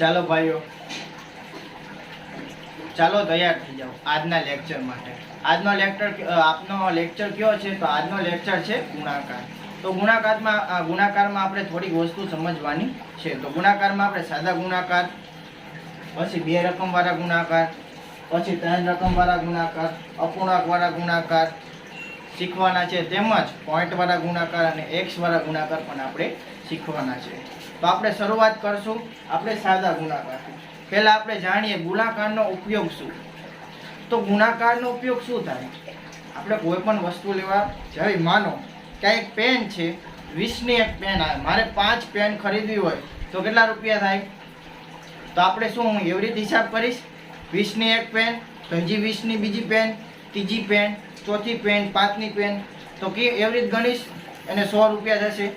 ચાલો ભાઈઓ. ચાલો તૈયાર થઈ જાઓ આજના લેક્ચર માટે. આજનો લેક્ચર આપનો લેક્ચર કયો છે? તો આજનો લેક્ચર છે ગુણાકાર. તો ગુણાકારમાં ગુણાકારમાં આપણે થોડીક વસ્તુ સમજવાની છે. તો ગુણાકારમાં આપણે સાદા ગુણાકાર, પછી બે રકમવાળા ગુણાકાર, પછી ત્રણ રકમવાળા ગુણાકાર, અપૂર્ણાંકવાળા ગુણાકાર, શીખવાના છે. તેમજ પોઈન્ટવાળા ગુણાકાર અને એક્સવાળા ગુણાકાર પણ આપણે શીખવાના છે. તો આપણે શરૂઆત કરશું આપણે સાદા ગુણાકારથી. પહેલાં આપણે જાણીએ ગુણાકારનો ઉપયોગ શું. તો ગુણાકારનો ઉપયોગ શું થાય? આપણે કોઈ પણ વસ્તુ લેવા જ્યારે માનો કે એક પેન છે, વીસની એક પેન આવે. મારે પાંચ પેન ખરીદવી હોય તો કેટલા રૂપિયા થાય? તો આપણે શું, હું એવી રીતે હિસાબ કરીશ? વીસની એક પેન તો હજી વીસની બીજી પેન ત્રીજી પેન ચોથી પેન પાંચની પેન તો કે એવી રીતે ગણીશ, એને સો રૂપિયા થશે.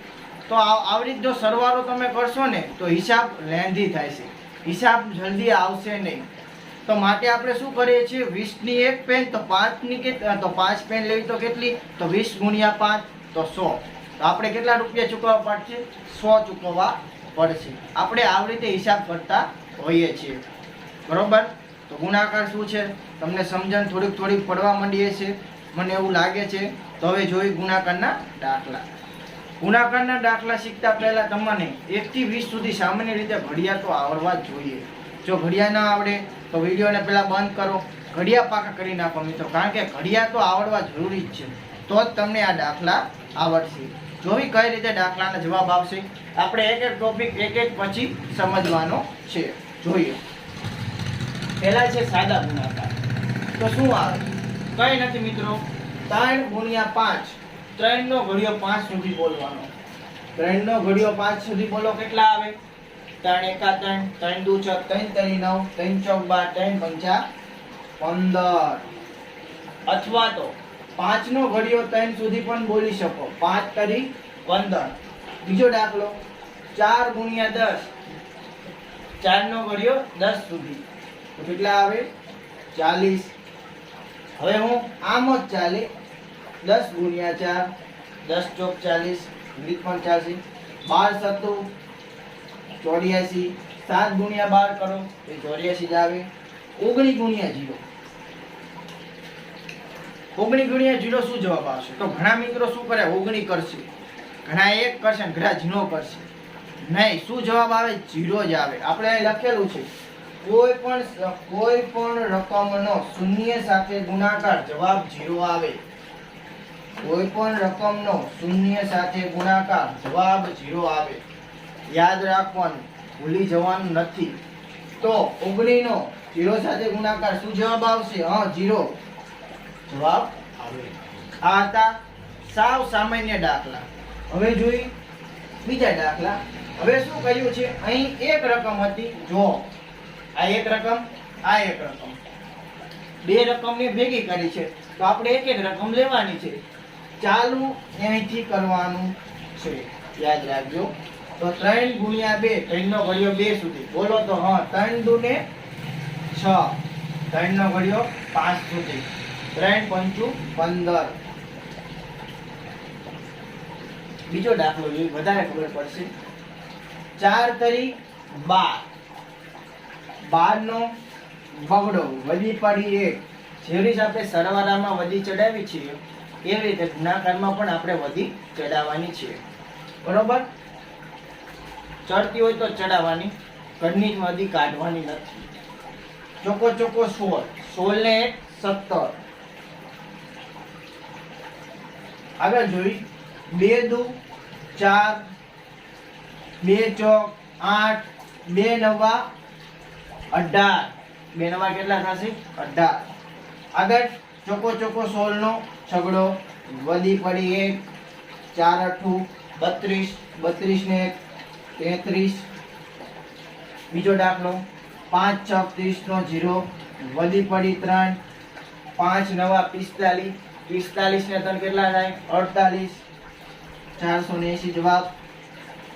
તો આવી રીત જો સરવાળો તમે કરશો ને, તો હિસાબ લેન્ધી થાય છે. હિસાબ જલ્દી આવશે નહીં. તો માટે આપણે શું કરીએ છીએ? વીસની એક પેન, તો પાંચની કે તો પાંચ પેન લેવી તો કેટલી? તો વીસ ગુણ્યા પાંચ, તો સો. તો આપણે કેટલા રૂપિયા ચૂકવવા પડશે? સો ચૂકવવા પડશે. આપણે આવી રીતે હિસાબ કરતા હોઈએ છીએ. બરોબર? તો ગુણાકાર શું છે? તમને સમજણ થોડીક થોડીક પડવા માંડીએ છે. મને એવું લાગે છે. તો હવે જોઈ ગુણાકારના દાખલા. ગુણાકારના દાખલા શીખતા પહેલાં તમને એકથી વીસ સુધી સામાન્ય રીતે ઘડિયા તો આવડવા જ જોઈએ. જો ઘડિયા ના આવડે, તો વિડીયોને પહેલાં બંધ કરો. ઘડિયા પાકા કરી નાખો મિત્રો, કારણ કે ઘડિયા તો આવડવા જરૂરી જ છે. તો જ તમને આ દાખલા આવડશે. જોવી કઈ રીતે દાખલાના જવાબ આવશે? આપણે એક એક ટોપિક એક એક પછી સમજવાનો છે. જોઈએ. પહેલાં છે સાદા ગુણાકાર. તો શું આવે? કંઈ નથી મિત્રો. ત્રણ ગુણ્યા પાંચ ત્રણ નો ઘડિયો પાંચ સુધી બોલવાનો. ત્રણ નો ઘડિયો પાંચ સુધી બોલો કેટલા આવે? ત્રણ એકા ત્રણ ત્રણ દુ છ, ત્રણ તરી નવ, ત્રણ ચોક બાર, ત્રણ પંચા પંદર. અથવા તો પાંચ નો ઘડિયો ત્રણ સુધી પણ બોલી શકો. પાંચ તરી પંદર. બીજો દાખલો, ચાર ગુણ્યા દસ. ચાર નો ઘડિયો દસ સુધી. કેટલા આવે? ચાલીસ. હવે હું આમ જ ચાલે. દસ ગુણ્યા ચાર, દસ ચોક ચાલીસ, વીસ પંચ્યાસી, બાર સત્તુ ચોર્યાસી, સાત ગુણ્યા બાર કરો તો ચોર્યાસી જ આવે. ઓગણી ગુણ્યા જીરો. ઓગણી ગુણ્યા જીરો શું જવાબ આવશે? તો ઘણા મિત્રો શું કરે? ઓગણી કરશે. ઘણા એક કરશે ઘણા ઝીરો કરશે. નહીં, શું જવાબ આવે? જીરો જ આવે. આપણે અહીં લખેલું છે, કોઈ પણ કોઈ પણ રકમનો શૂન્ય સાથે ગુણાકાર, જવાબ જીરો આવે. કોઈ પણ રકમનો શૂન્ય સાથે ગુણાકાર જવાબ જીરો આવે. યાદ રાખવાનું, ભૂલી જવાનું નથી. તો ઓગણીનો ઝીરો સાથે ગુણાકાર શું જવાબ આવશે? હા જીરો જવાબ આવે. આ હતા સાવ સામાન્ય દાખલા. હવે જોઈ, બીજા દાખલા. હવે શું કહ્યું છે? અહીં એક રકમ હતી. જો, આ એક રકમ, આ એક રકમ. બે રકમને ભેગી કરી છે. તો આપણે એક એક રકમ લેવાની છે. ચાલુ અહીંથી કરવાનું છે. યાદ રાખજો. તો ત્રણ ગુણ્યા બે, ત્રણનો ઘડિયો બે સુધી. બોલો તો હા, ત્રણ દુ ને છ. ત્રણનો ઘડિયો પાંચ સુધી. ત્રણ પંચું પંદર. બીજો દાખલો જોઈએ, વધારે ખબર પડશે. ચાર તરી બાર. બાર નો બગડો, વધી પડી એક. જેવી આપણે સરવાળામાં વધી ચડાવી છીએ એવી રીતે ગુણાકારમાં પણ આપણે વધી ચડાવવાની છે બરોબર? ચડતી હોય તો ચડાવવાની જ વધી કાઢવાની નથી. ચોકો ચોકો સોળ. સોળ ને એક સત્તર. આગળ જોઈ. બે દુ, ચાર, બે ચોક, આઠ, બે નવા, અઢાર. બે નવા કેટલા થશે? અઢાર. આગળ ચોકો ચોકો સોળ નો છગડો વધી પડી એક, ચાર અઠું બત્રીસ બત્રીસ ને એક, તેત્રીસ. બીજો દાખલો, પાંચ છ ત્રીસ નો જીરો વધી પડી ત્રણ, પાંચ નવા પિસ્તાલીસ પિસ્તાલીસ ને ત્રણ કેટલા થાય? અડતાલીસ. ચારસો ને એસી જવાબ.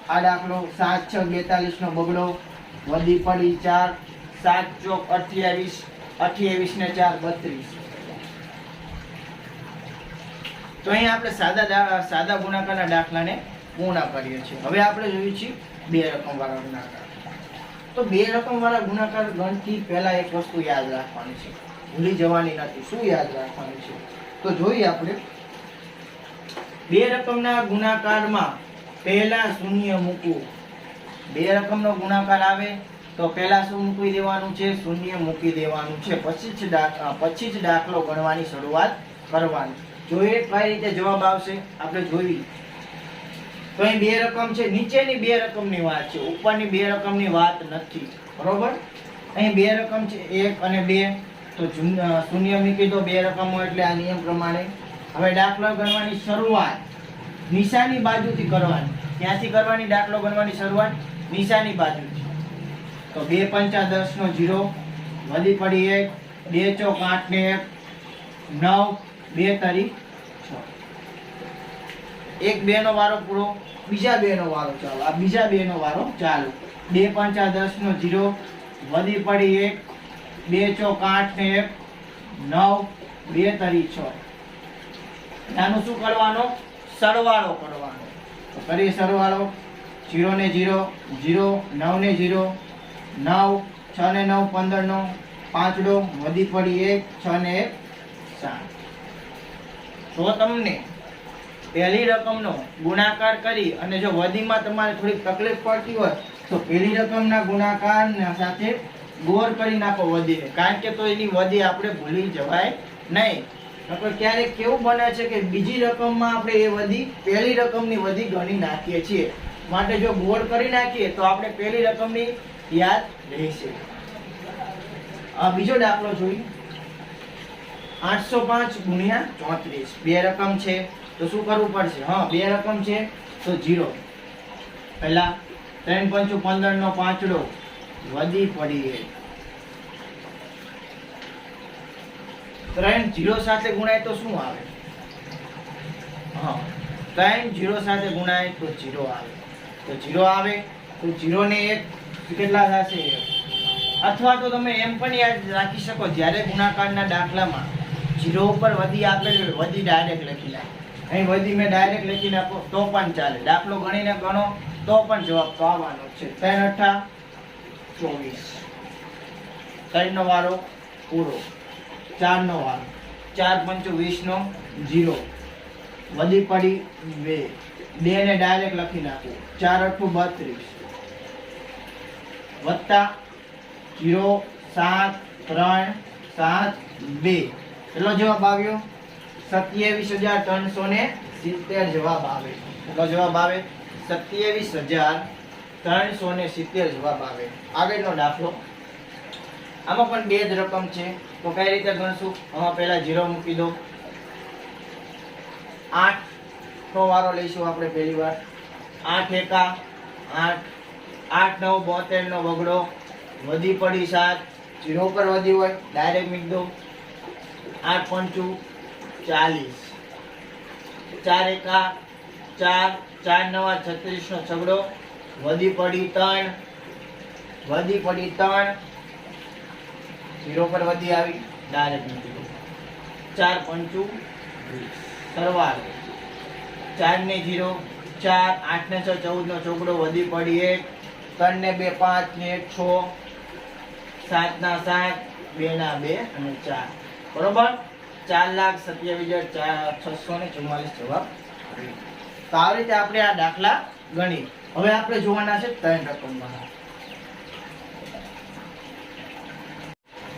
આ દાખલો સાત છ બેતાલીસ નો બગડો વધી પડી ચાર, સાત ચોક અઠ્યાવીસ અઠ્યાવીસ ને ચાર, બત્રીસ. તો અહીં આપણે સાદા સાદા ગુણાકારના દાખલાને પૂર્ણ કરીએ છીએ. હવે આપણે જોઈએ છીએ બે રકમવાળા ગુણાકાર. તો બે રકમવાળા ગુણાકાર ગણતી પહેલાં એક વસ્તુ યાદ રાખવાની છે. ભૂલી જવાની નથી. શું યાદ રાખવાની છે? તો જોઈએ આપણે. બે રકમના ગુણાકારમાં પહેલા શૂન્ય મૂકવું. બે રકમનો ગુણાકાર આવે તો પહેલા શું મૂકી દેવાનું છે? શૂન્ય મૂકી દેવાનું છે. પછી જ પછી જ દાખલો ગણવાની શરૂઆત કરવાની. જોઈએ, કઈ રીતે જવાબ આવશે, આપણે જોઈ તો અહીં બે રકમ છે, નીચેની બે રકમની વાત છે, ઉપરની બે રકમની વાત નથી. બરોબર? અહીં બે રકમ છે, એક અને બે. તો શૂન્ય મૂકી દો બે રકમો એટલે આ નિયમ પ્રમાણે. હવે દાખલો ગણવાની શરૂઆત. નિશાની બાજુથી કરવાની. ક્યાંથી કરવાની દાખલો ગણવાની શરૂઆત? નિશાની બાજુથી. તો બે પંચા દસનો જીરો, વધી પડી એક, બે ચોક આઠ ને એક, નવ બે તરી છ. એક બે નો વારો પૂરો, બીજા બે નો વારો ચાલો. આ બીજા બે નો વારો ચાલુ. બે પંચા દસ નો જીરો, વધી પડી એક, બે ચોક આઠ ને એક, નવ, બે તરી છ. આનું શું કરવાનો? સરવાળો કરવાનો. તો કરીએ સરવાળો. જીરો ને જીરો જીરો નવ ને જીરો, નવ, છ ને નવ પંદર નો પાંચડો, વધી પડી એક, છ ને એક, સાત. જો તમને પહેલી રકમનો ગુણાકાર કરી અને જો વધીમાં તમારે થોડીક તકલીફ પડતી હોય, તો પહેલી રકમના ગુણાકાર સાથે ગોર કરી નાખો વધીને કારણ કે તો એની વધી આપણે ભૂલી જવાય નહીં. નકર ક્યારેક કેવું બને છે કે બીજી રકમમાં આપણે એ વધી પહેલી રકમની વધી ગણી નાખીએ છીએ. માટે જો ગોળ કરી નાખીએ, તો આપણે પહેલી રકમની યાદ રહેશે. આ બીજો દાખલો જોઈએ. આઠસો પાંચ ગુણ્યા ચોત્રીસ. બે રકમ છે, તો શું કરવું પડશે? હા, બે રકમ છે, તો જીરો. પહેલાં ત્રણ પંચું પંદરનો પાંચડો. વધી પડી ત્રણ જીરો સાથે ગુણાય તો શું આવે? હા, ત્રણ જીરો સાથે ગુણાય તો જીરો આવે. તો જીરો આવે, તો જીરો એક કેટલા થશે. અથવા તો તમે એમ પણ યાદ રાખી શકો, જ્યારે ગુણાકારના દાખલામાં જીરો ઉપર વધી આપેલી વધી ડાયરેક્ટ લખી નાખો. અહીં વધી મેં ડાયરેક્ટ લખી નાખો, તો પણ ચાલે. દાખલો ગણીને ગણો, તો પણ જવાબ તો આવવાનો છે. ત્રણ અઠા ચોવીસ. ત્રણનો વારો પૂરો. ચારનો વારો. ચાર પંચો વીસનો જીરો. વધી પડી બે. બે ને ડાયરેક્ટ લખી નાખો. ચાર અઠું બત્રીસ. વત્તા જીરો સાત, ત્રણ, સાત, બે. કેટલો જવાબ આવ્યો? સત્યાવીસ હજાર ત્રણસો ને સિત્તેર જવાબ આવે. કેટલો જવાબ આવે? સત્યાવીસ હજાર ત્રણસો ને સિત્તેર જવાબ આવે. આગળનો દાખલો. આમાં પણ બે જ રકમ છે. તો કઈ રીતે ગણશું? આમાં પહેલા જીરો મૂકી દો. આઠ. વારો લઈશું આપણે પહેલી વાર. આઠ એકા. આઠ. આઠ, નવ બોતેર નો બગડો. વધી પડી સાત. જીરો પર વધી હોય, ડાયરેક્ટ મૂકી દો. આઠ પંચું ચાલીસ. ચાર એકા, ચાર ચાર નવા છત્રીસ નો છગડો. વધી પડી ત્રણ. વધી પડી ત્રણ. ઝીરો પર વધી આવી. ડાયરેક્ટ મૂકી ચાર પંચું વીસ. સરવાળો. ચાર ને જીરો ચાર, આઠ ને છ ચૌદ નો ચોકડો વધી પડી એક. ત્રણ ને બે, પાંચ ને એક છ. સાત ના સાત, બે ના બે અને ચાર. બરોબર? ચાર લાખ સત્યાવીસ હજાર ચાર છસો ને ચુમ્માલીસ જવાબ. તો આ રીતે આપણે આ દાખલા ગણી હવે આપણે જોવાના છે ત્રણ રકમમાં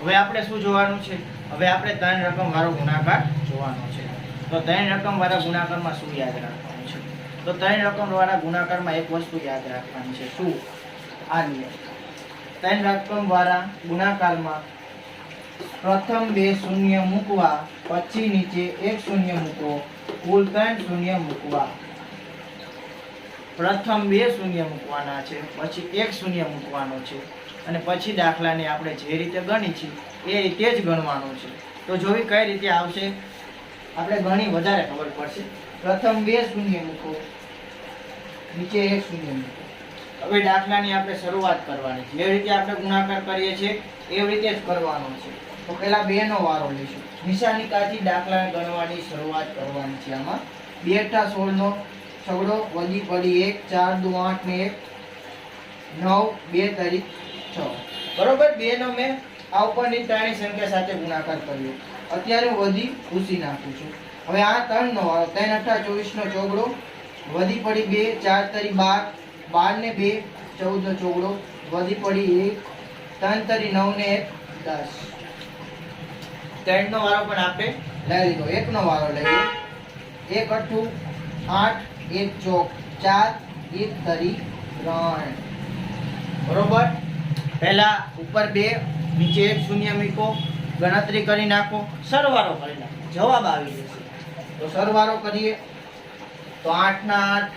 હવે આપણે શું જોવાનું છે? હવે આપણે ત્રણ રકમ વાળો ગુણાકાર જોવાનો છે. તો ત્રણ રકમ વાળા ગુણાકારમાં શું યાદ રાખવાનું છે? તો ત્રણ રકમ વાળા ગુણાકારમાં એક વસ્તુ યાદ રાખવાની છે. શું? આ ત્રણ રકમ વાળા ગુણાકારમાં પ્રથમ બે શૂન્ય મૂકવા, પછી નીચે એક શૂન્ય મૂકો કુલ ત્રણ શૂન્ય મૂકવા. પ્રથમ બે શૂન્ય મૂકવાના છે, પછી એક શૂન્ય મૂકવાનો છે. અને પછી દાખલાને આપણે જે રીતે ગણી છે, એ રીતે જ ગણવાનું છે. તો જોવી કઈ રીતે આવશે? આપણે ઘણી વધારે ખબર પડશે. પ્રથમ બે શૂન્ય મૂકો, નીચે એક શૂન્ય મૂકો. હવે દાખલાની આપણે શરૂઆત કરવાની. જે રીતે આપણે ગુણાકાર કરીએ છીએ એવી રીતે જ કરવાનો છે. તો પહેલાં બે નો વારો લઈશું નિશાનિકાથી દાખલા ગણવાની શરૂઆત કરવાની છે આમાં. બે અઠા સોળ નો છગડો, વધી પડી એક, ચાર દુ આઠ ને એક, નવ, બે તારીખ છ. બરોબર? બે નો મેં આ ઉપરની ત્રણેય સંખ્યા સાથે ગુણાકાર કર્યો. અત્યારે વધી ભૂસી નાખું છું. હવે આ ત્રણ નો વાળો ત્રણ અઠા ચોવીસ નો ચોગડો, વધી પડી બે, ચાર તરી બાર બાર ને બે ચૌદ નો ચોગડો, વધી પડી એક, ત્રણ તરી નવ ને એક, દસ. ત્રણ નો વાળો પણ આપણે લઈ લીધો. એક નો વાળો લઈએ એક અઠ્ઠું, આઠ, એક ચોક, ચાર, એક તરી, ત્રણ. બરોબર? પહેલા ઉપર બે, નીચે એક શૂન્ય મૂકો. ગણતરી કરી નાખો. સરવારો કરી નાખો. જવાબ આવી જશે. તો સરવારો કરીએ. તો આઠ ના આઠ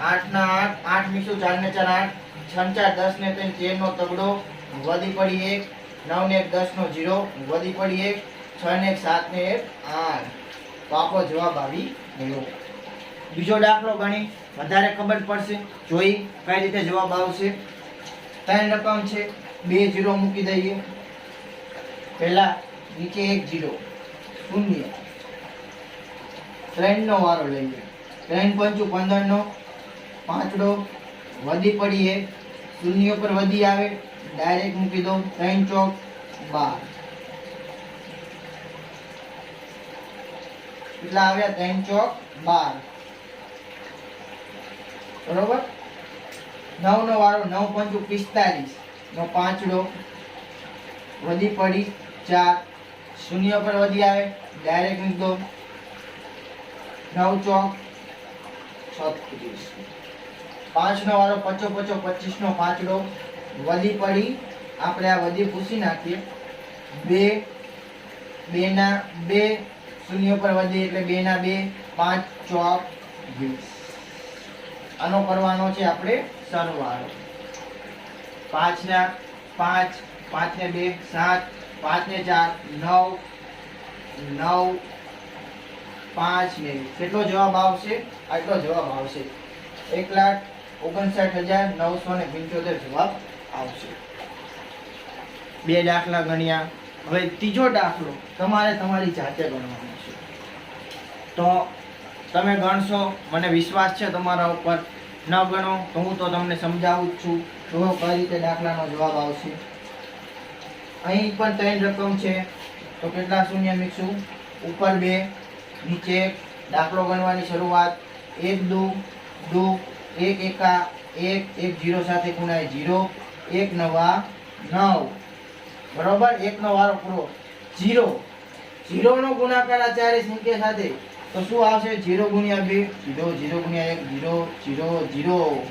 આઠ ના આઠ આઠ મીસું ચાર ને ચાર, આઠ. છ ચાર દસ ને ત્રણ તેર નો તગડો. વધી પડી એક. નવ ને એક દસ નો જીરો વધી પડી એક છ ને એક સાત ને એક, આઠ. તો આપણો જવાબ આવી ગયો. બીજો દાખલો ગણી, વધારે ખબર પડશે, જોઈ કઈ રીતે જવાબ આવશે. ત્રણ રકમ છે, બે જીરો મૂકી દઈએ. પહેલા નીચે એક જીરો, શૂન્ય. ત્રણનો વારો લઈએ. ત્રણ પંચું પંદરનો, પાંચડો વધી પડીએ શૂન્ય પર વધી આવે. ડાયરેક્ટ મૂકી દો ત્રણ ચોક બાર. કેટલા આવ્યા? ત્રણ ચોક બાર. બરોબર? નવ નો વાળો નવ પંચુ પિસ્તાલીસ. નો પાંચડો. વધી પડી ચાર. શૂન્ય પર વધી આવે. ડાયરેક્ટ મૂકી દો નવ ચોક છત્રીસ. પાંચ નો વાળો પચો પચો, પચીસ નો પાંચડો. વધી પડી. આપણે આ વધી પૂછી નાખીએ. બે બે ના બે, શૂન્ય પર વધી એટલે બે ના બે, પાંચ ચોક વીસ. આનો કરવાનો છે આપણે સરવાળો. પાંચ ના પાંચ પાંચ ને બે, સાત પાંચ ને ચાર, નવ નવ, પાંચ ને કેટલો જવાબ આવશે? આટલો જવાબ આવશે. એક લાખ ઓગણસાઠ હજાર નવસો ને પંચોતેર જવાબ આવશે. બે દાખલા ગણ્યા. હવે ત્રીજો દાખલો તમારે તમારી જાતે ગણવાનો છે. તો તમે ગણશો, મને વિશ્વાસ છે તમારા ઉપર. ન ગણો તો હું તો તમને સમજાવું જ છું તો કઈ રીતે દાખલાનો જવાબ આવશે. અહીં પણ ત્રણ રકમ છે. તો કેટલા શૂન્ય મીકશું ઉપર બે, નીચે દાખલો ગણવાની શરૂઆત. એક દુ દુ, એક એકા, એક એક જીરો સાથે ગુણાય જીરો. એક નવા નવ. બરોબર? એક નો વારો પૂરો. જીરો. જીરો નો ગુણાકાર આ સંખ્યા સાથે. તો શું આવશે? જીરો ગુણ્યા બે, જીરો જીરો ગુણ્યા એક, zero zero zero.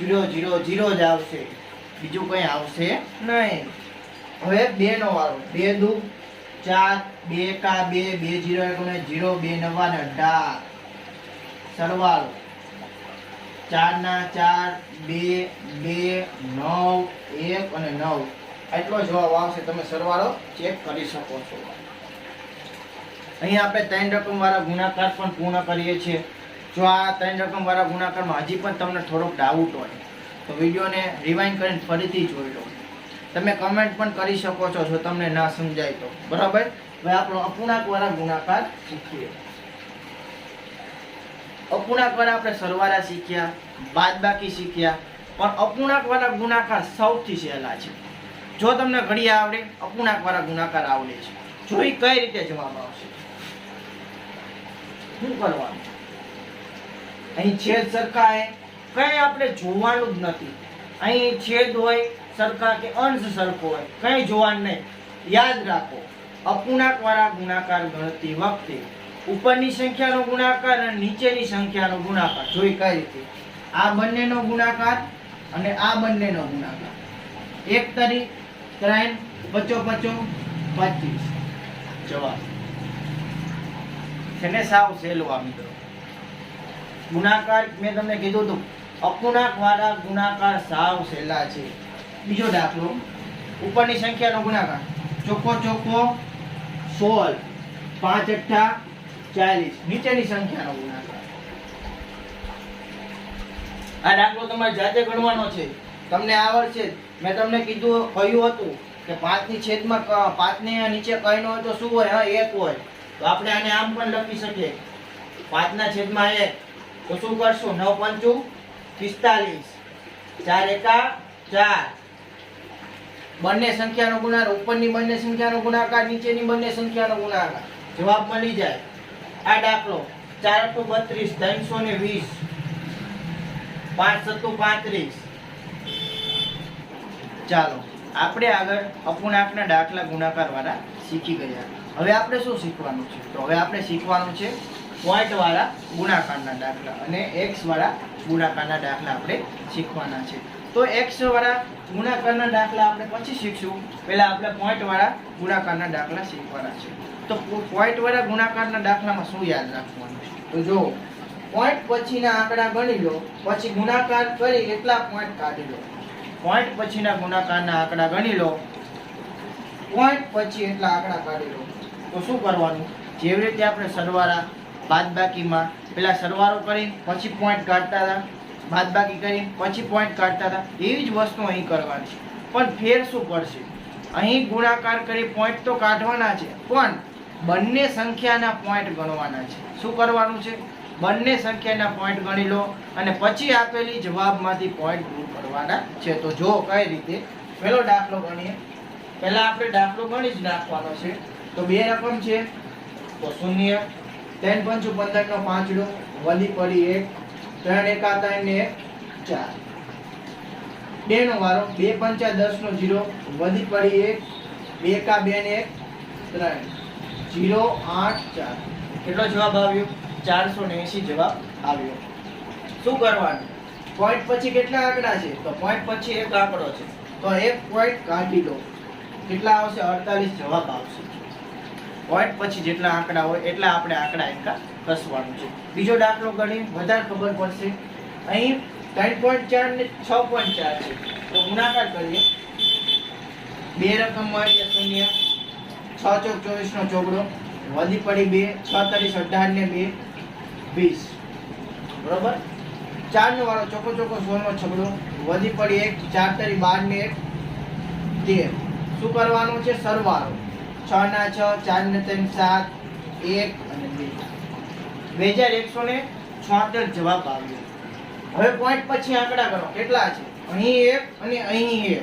Zero zero zero જ આવશે. બીજું કઈ આવશે નહીં. હવે બે નો વારો. બે દુ, ચાર, બે કા, બે બે, જીરો, એક જીરો, બે નવા ને અઢાર. સરવાળો. ચાર ના ચાર, બે બે, નવ, એક અને નવ. એટલો જવાબ આવશે, તમે સરવાળો ચેક કરી શકો છો. અહીં આપણે ત્રણ રકમ વાળા ગુણાકાર પણ પૂર્ણ કરીએ છીએ. જો આ ત્રણ રકમ વાળા ગુણાકારમાં હજી પણ તમને થોડોક ડાઉટ હોય, તો વિડીયોને રિવાઇન્ડ કરીને ફરીથી જોઈ લો. તમે કમેન્ટ પણ કરી શકો છો, જો તમને ના સમજાય તો. બરાબર? હવે આપણો અપૂર્ણાંક વાળા ગુણાકાર શીખીએ. અપૂર્ણાંક આપણે સરવાળા શીખ્યા, બાદબાકી શીખ્યા, પણ અપૂર્ણાંક ગુણાકાર સૌથી સહેલા છે. જો તમને ઘડી આવડે, અપૂર્ણાંક ગુણાકાર આવડે છે. જો કઈ રીતે જવાબ આવશે? શું કરવાનું? અહીં છેદ સરખા હે કઈ આપણે જોવાનું જ નથી. અહીં છેદ હોય, સરખા કે અંશ સરખો હોય, કઈ જોવાનું નહીં. યાદ રાખો, અપૂર્ણાંક વાળા ગુણાકાર ગણતી વખતે ઉપરની સંખ્યાનો ગુણાકાર અને નીચેની સંખ્યાનો ગુણાકાર. જોઈ કઈ રીતે? આ બંનેનો ગુણાકાર અને આ બંનેનો ગુણાકાર. એક તરી ત્રણ પચો પચો પચીસ. જવાબ. છે સાવ સહેલો આ મિત્રો. ગુણાકાર, મેં તમને કીધું હતું અપૂર્ણાંક વાળા ગુણાકાર સાવ સહેલા છે. બીજો દાખલો, ઉપરની સંખ્યાનો ગુણાકાર. ચોખ્ખો ચોખ્ખો સોળ, પાંચ અઠ્ઠા ચાલીસ. નીચેની સંખ્યાનો ગુણાકાર. આ દાખલો તમારે જાતે ગણવાનો છે. તમને આવડશે મેં તમને કીધું, કહ્યું હતું કે પાંચની છેદમાં પાંચની નીચે કઈ ન હોય તો શું હોય? હા, એક હોય. તો આપણે આને આમ પણ લખી શકીએ. પાંચના છેદમાં એક. તો શું કરશું? નવ પંચું પિસ્તાલીસ. ચાર એકા ચાર. બંને સંખ્યાનો ગુણાકાર. ઉપરની બંને સંખ્યાનો ગુણાકાર, નીચેની બંને સંખ્યાનો ગુણાકાર. જવાબ મળી જાય. આ દાખલો ચાર અઠ્ઠુ બત્રીસ, ત્રણસો ને વીસ, પાંચ સત્તુ પાંત્રીસ. ચાલો, આપણે આગળ અપૂર્ણાંકના દાખલા ગુણાકારવાળા શીખી ગયા. હવે આપણે શું શીખવાનું છે? તો હવે આપણે શીખવાનું છે પોઈન્ટવાળા ગુણાકારના દાખલા અને એક્સવાળા ગુણાકારના દાખલા આપણે શીખવાના છે. તો એક્સવાળા ગુણાકારના દાખલા આપણે પછી શીખશું. પહેલાં આપણે પોઈન્ટવાળા ગુણાકારના દાખલા શીખવાના છે. તો પોઈન્ટ વડે ગુણાકારના દાખલામાં શું યાદ રાખવાનું તો જો પોઈન્ટ પછીના આંકડા ગણી લો, પછી ગુણાકાર કરી એટલા પોઈન્ટ કાઢી લો. પોઈન્ટ પછીના ગુણાકારના આંકડા ગણી લો પોઈન્ટ પછી એટલા આંકડા કાઢી લો. તો શું કરવાનું? જેવી રીતે આપણે સરવાળા બાદબાકીમાં, પેલા સરવાળો કરી, પછી પોઈન્ટ કાઢતા હતા, બાદબાકી કરી, પછી પોઈન્ટ કાઢતા હતા, એવી જ વસ્તુ અહીં કરવાની છે. પણ ફેર શું પડશે? અહીં ગુણાકાર કરી પોઈન્ટ તો કાઢવાના છે, પણ બંને સંખ્યાના પોઈન્ટ ગણવાના છે. શું કરવાનું છે? બંને સંખ્યાના પોઈન્ટ ગણી લો અને પછી આપેલી જવાબમાંથી પોઈન્ટ દૂર કરવાના છે. તો જો કઈ રીતે? પહેલો દાખલો ગણીએ. પહેલા આપણે દાખલો ગણી જ નાખવાનો છે. તો બે રકમ છે. તો શૂન્ય. ત્રણ પંચુ પંદર નો પાંચડો. વધી પડી એક. ત્રણ એકા ત્રણ ને એક ચાર. બે નો વારો. બે પંચા દસ નો જીરો. વધી પડી એક. બે કા બે ને એક ત્રણ. જીરો આઠ ચાર. કેટલો જવાબ આવ્યો? ચારસો ને એંશી જવાબ આવ્યો. શું કરવાનું? પોઈન્ટ પછી કેટલા આંકડા છે? તો પોઈન્ટ પછી એક આંકડો છે. તો એક પોઈન્ટ કાઢી લો કેટલા આવશે? અડતાલીસ જવાબ આવશે. પોઈન્ટ પછી જેટલા આંકડા હોય, એટલા આપણે આંકડા એકા કસવાનું છે. બીજો દાખલો ગણી વધારે ખબર પડશે. અહીં ત્રણ પોઈન્ટ ચાર ને છ પોઈન્ટ ચાર છે. તો ગુણાકાર કરીએ. બે રકમ મળીએ શૂન્ય. છ ચોક ચોવીસ નો ચોગડો, વધી પડી બે છ ત્રીસ અઢાર ને બે, વીસ. બરોબર? ચાર નો વાળો ચોકો ચોકો સોળ નો છગડો, વધી પડી એક, ચાર તરી બાર ને એક, તેર. શું કરવાનું છે? સરવાળો. છ ના છ, ચાર ને ત્રણ, સાત, એક અને બે. બે હજાર એકસો ને છોતેર જવાબ આવ્યો. હવે પોઈન્ટ પછી આંકડા કરો, કેટલા છે? અહીં એક અને અહીં એક.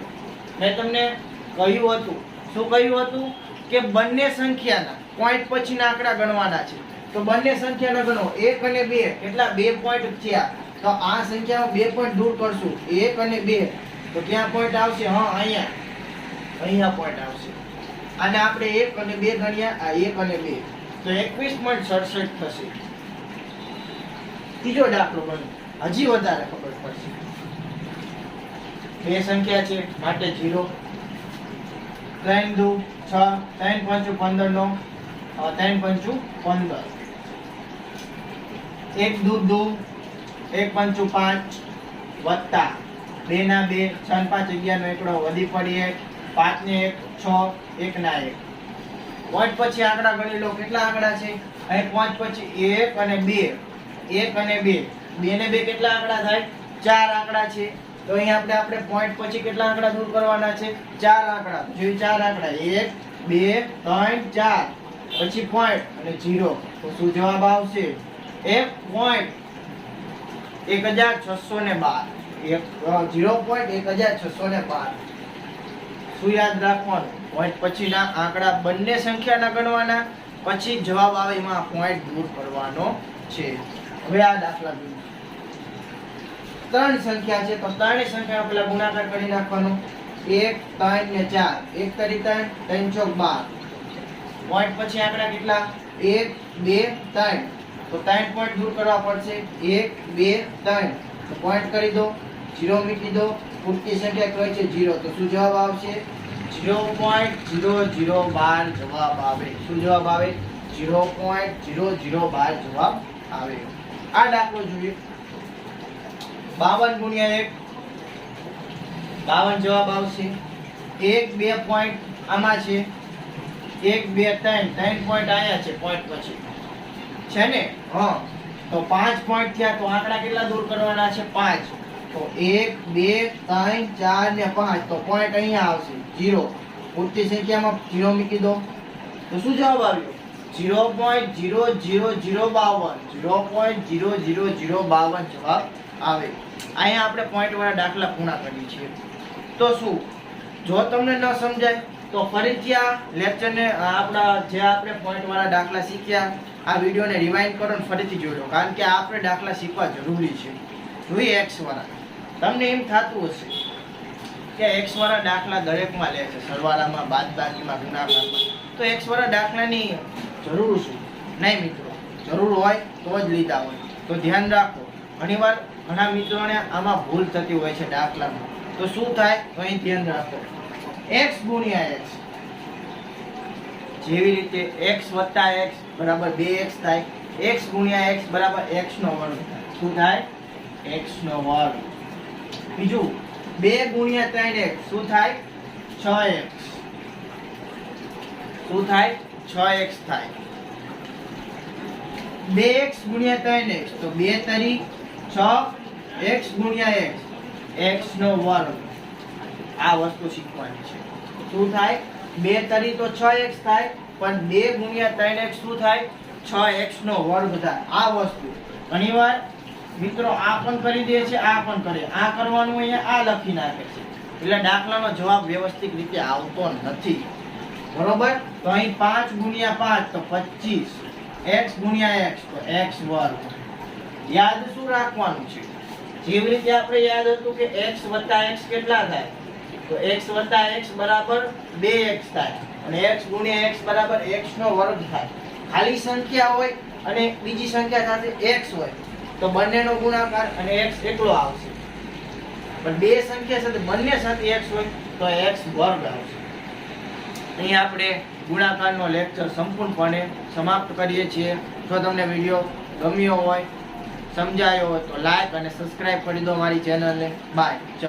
મેં તમને કહ્યું હતું. શું કહ્યું હતું? કે બંને સંખ્યાના પોઈન્ટ પછીના આંકડા ગણવાના છે. તો બંને સંખ્યાના ગણો. એક અને બે. કેટલા? બે પોઈન્ટ થયા. તો આ સંખ્યામાં બે પોઈન્ટ દૂર કરશું. એક અને બે. તો ક્યાં પોઈન્ટ આવશે? હા, અહીંયા. અહીંયા પોઈન્ટ આવશે. અને આપણે એક અને બે ગણ્યા. આ એક અને બે. તો એકવીસ પોઈન્ટ સડસઠ થશે. ત્રીજો દાખલો ગણો હજી વધારે ખબર પડશે. બે સંખ્યા છે. માટે જીરો ત્રણ દુ. છ, ત્રણ પંચું પંદર નો ત્રણ પંચું પંદર. એક દૂધ દૂ, એક પંચું પાંચ, વત્તા. બે ના બે, છ ને પાંચ અગિયાર નો એકડો વધી પડી એક પાંચ ને એક, છ, એક ના એક. પોઈન્ટ પછી આંકડા ગણી લો, કેટલા આંકડા છે? અહીં પાંચ પછી એક અને બે. એક અને બે. બે ને બે કેટલા આંકડા થાય? ચાર આંકડા છે. તો અહીં આપણે આપણે પોઈન્ટ પછી કેટલા આંકડા દૂર કરવાના છે? ચાર આંકડા. જોઈ ચાર આંકડા. એક, બે, ત્રણ, ચાર. પછી પોઈન્ટ અને જીરો તો શું જવાબ આવશે? એક પોઈન્ટ એક હજાર છસો ને બાર. એક જીરો પોઈન્ટ એક હજાર છસો ને બાર. શું યાદ રાખવાનું? પોઈન્ટ પછીના આંકડા બંને સંખ્યાના ગણવાના. પછી જવાબ આવે એમાં પોઈન્ટ દૂર કરવાનો છે. હવે આ દાખલા જોઈએ. ત્રણ સંખ્યા છે, તો ત્રણેય સંખ્યાનો પેલા ગુણાકાર કરી નાખવાનો. એક, ત્રણ ને ચાર. એક તરી ત્રણ ત્રણ ચોક બાર. પોઈન્ટ પછી આંકડા કેટલા? એક, બે, ત્રણ. તો ત્રણ પોઈન્ટ દૂર કરવા પડશે. એક, બે, ત્રણ. પોઈન્ટ કરી દો. જીરો મૂકી દો. પૂરતી સંખ્યા કહે છે જીરો તો શું જવાબ આવશે? જીરો પોઈન્ટ જીરો જીરો બાર જવાબ આવે. શું જવાબ આવે? જીરો પોઈન્ટ જીરો જીરો બાર જવાબ આવે. આ દાખલો જોઈએ. બાવન ગુણ્યા એક. બાવન જવાબ આવશે. એક, બે પોઈન્ટ આમાં છે. એક, બે, ત્રણ. ત્રણ પોઈન્ટ આયા છે પોઈન્ટ પછી. છે ને? હા. તો પાંચ પોઈન્ટ થયા તો આંકડા કેટલા દૂર કરવાના છે? પાંચ. તો એક, બે, ત્રણ, ચાર ને પાંચ. તો પોઈન્ટ અહીંયા આવશે. જીરો પૂરતી સંખ્યામાં જીરો મૂકી દો. તો શું જવાબ આવ્યો? Zero point zero zero zero બાવન zero point zero zero zero બાવન જવાબ આવે. અહીંયા આપણે પોઈન્ટવાળા દાખલા પૂર્ણ કરીએ છીએ. તો શું? જો તમને ન સમજાય, તો ફરીથી આ લેક્ચરને આપણા જે આપણે પોઈન્ટવાળા દાખલા શીખ્યા, આ વિડીયોને રિવાઇન્ડ કરો અને ફરીથી જોઈ કારણ કે આપણે દાખલા શીખવા જરૂરી છે. જોઈએ એક્સ વાળા. તમને એમ થતું હશે કે એક્સ વાળા દાખલા દરેકમાં લે છે. સરવાળામાં, બાદબાકીમાં, ગુણાકારમાં. તો એક્સ વાળા દાખલાની જરૂર શું નહીં મિત્રો, જરૂર હોય તો જ લીધા હોય. તો ધ્યાન રાખો, ઘણીવાર ઘણા મિત્રોને આમાં ભૂલ થતી હોય છે દાખલામાં. તો શું થાય? તો અહીં ધ્યાન રાખો. એક્સ ગુણ્યા એક્સ જેવી રીતે એક્સ વત્તા એક્સ બરાબર બે એક્સ થાય. એક્સ ગુણ્યા એક્સ બરાબર એક્સ નો વર્ગ થાય. શું થાય? એક્સ નો વર્ગ. બીજું, બે ગુણ્યા ત્રણ એક્સ શું થાય? છ એક્સ શું થાય? છ થાય. બે ગુણ્યા ત્રણ તો બે તરી છ ગુણ્યા એક્સ. એક્સ નો વર્ગ. આ વસ્તુ શીખવાની છે. શું થાય? બે તરી તો છ થાય, પણ બે ગુણ્યા ત્રણ એક્સ શું થાય? છ એક્સ નો વર્ગ થાય. આ વસ્તુ. ઘણીવાર મિત્રો આ પણ કરી દે છે, આ પણ કરે. આ કરવાનું અહીંયા આ લખી નાખે છે. એટલે દાખલાનો જવાબ વ્યવસ્થિત રીતે આવતો નથી. બરોબર? તો અહીં પાંચ ગુણ્યા પાંચ તો પચીસ. એક્સ ગુણ્યા એક્સ તો એક્સ વર્ગ. યાદ શું રાખવાનું છે? જેવી રીતે આપણે યાદ હતું કે એક્સ વત્તા એક્સ કેટલા થાય? તો એક્સ વત્તા એક્સ બરાબર બે એક્સ થાય. અને એક્સ ગુણ્યા એક્સ બરાબર એક્સ નો વર્ગ થાય. ખાલી સંખ્યા હોય અને બીજી સંખ્યા સાથે એક્સ હોય. તો બંનેનો ગુણાકાર અને એક્સ એકલો આવશે. પણ બે સંખ્યા સાથે બંને સાથે એક્સ હોય તો એક્સ વર્ગ આવશે. અહીં આપણે ગુણાકારનો લેક્ચર સંપૂર્ણપણે સમાપ્ત કરીએ છીએ. જો તમને વીડિયો ગમ્યો હોય, સમજાયો હોય તો લાઈક અને સબસ્ક્રાઇબ કરી દો મારી ચેનલને બાય